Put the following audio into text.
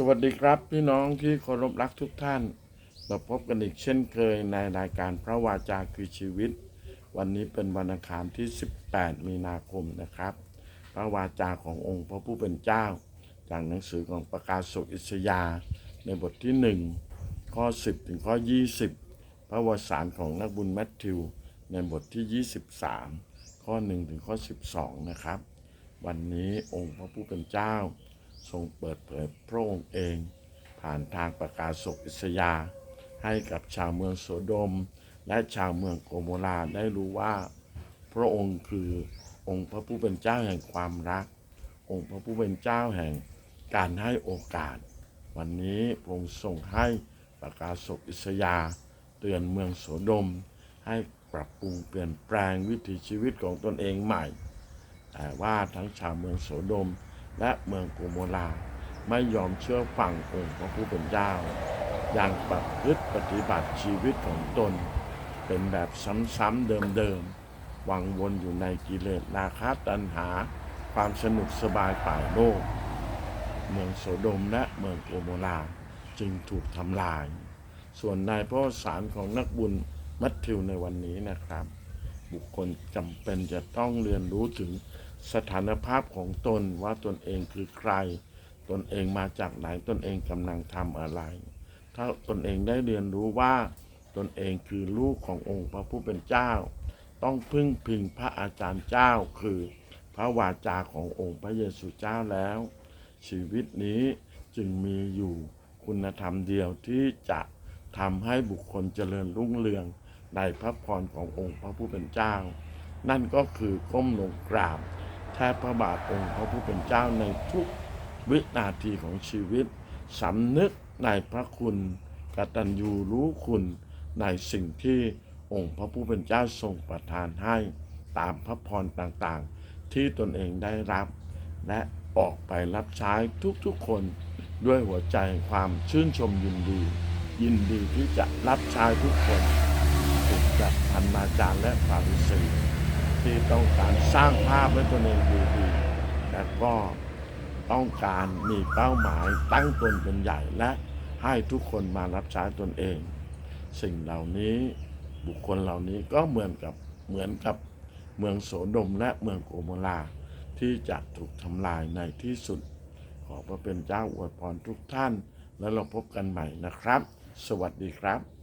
สวัสดีครับพี่น้องที่เคารพรักทุกท่าน มาพบกันอีกเช่นเคยในรายการพระวาจาคือชีวิต วันนี้เป็นวันอังคารที่ 18 มีนาคมนะครับ พระวาจาขององค์พระผู้เป็นเจ้า จากหนังสือของประกาศสุอิสยา ในบทที่ 1 ข้อ 10 ถึงข้อ 20 พระวสารของนักบุญแมทธิว ในบทที่ 23 ข้อ 1 ถึงข้อ 12 นะครับ วันนี้องค์พระผู้เป็นเจ้า ทรงเปิดเผยพระองค์เอง ผ่านทางประกาศศกอิสยา ให้กับชาวเมืองโสโดม และชาวเมืองโกโมราได้รู้ว่า พระองค์คือองค์พระผู้เป็นเจ้าแห่งความรัก องค์พระผู้เป็นเจ้าแห่งการให้โอกาส วันนี้พระองค์ทรงให้ประกาศศกอิสยา เตือนเมืองโสโดม ให้ปรับปรุงเปลี่ยนแปลงวิถีชีวิตของตนเองใหม่ แต่ว่าทั้งชาวเมืองโสโดม และเมืองโกโมราไม่ยอมเชื่อฟังองค์พระผู้เป็นเจ้า อย่างประพฤติปฏิบัติชีวิตของตน เป็นแบบซ้ำๆเดิมๆวังวนอยู่ในกิเลสราคะตัณหา ความสนุกสบายป่ายโลก เมืองโสดมและเมืองโกโมราจึงถูกทำลาย ส่วนในพระวสารของนักบุญมัทธิวในวันนี้นะครับ บุคคลจำเป็นจะต้องเรียนรู้ถึง สถานภาพของตนว่าตนเองคือใคร ตนเองมาจากไหนตนเองกำลังทำอะไร ถ้าตนเองได้เรียนรู้ว่า ตนเองคือลูกขององค์พระผู้เป็นเจ้า ต้องพึ่งพิงพระอาจารย์เจ้าคือ พระวาจาขององค์พระเยซูเจ้าแล้ว ชีวิตนี้จึงมีอยู่คุณธรรมเดียวที่จะทำให้บุคคลเจริญรุ่งเรืองในพระพรขององค์พระผู้เป็นเจ้า นั่นก็คือก้มลงกราบ แทบพระบาทองค์พระผู้เป็นเจ้าในทุกวินาทีของชีวิตสำนึกในพระคุณกตัญญูรู้คุณในสิ่งที่องค์พระผู้เป็นเจ้าทรงประทานให้ตามพระพรต่างๆ ที่ตนเองได้รับ และออกไปรับใช้ทุกๆคนด้วยหัวใจความชื่นชมยินดี ยินดีที่จะรับใช้ทุกคนถูกจัดพันมาจารย์และฟาริสี ที่ต้องการสร้างภาพให้ตนเองดูดีและก็ต้องการมีเป้าหมายตั้งตนเป็นใหญ่และให้ทุกคนมารับใช้ตนเอง สิ่งเหล่านี้บุคคลเหล่านี้ก็เหมือนกับเหมือนกับเมืองโสดมและเมืองโกโมราที่จะถูกทำลายในที่สุด ขอพระเป็นเจ้าอวยพรทุกท่าน แล้วเราพบกันใหม่นะครับ สวัสดีครับ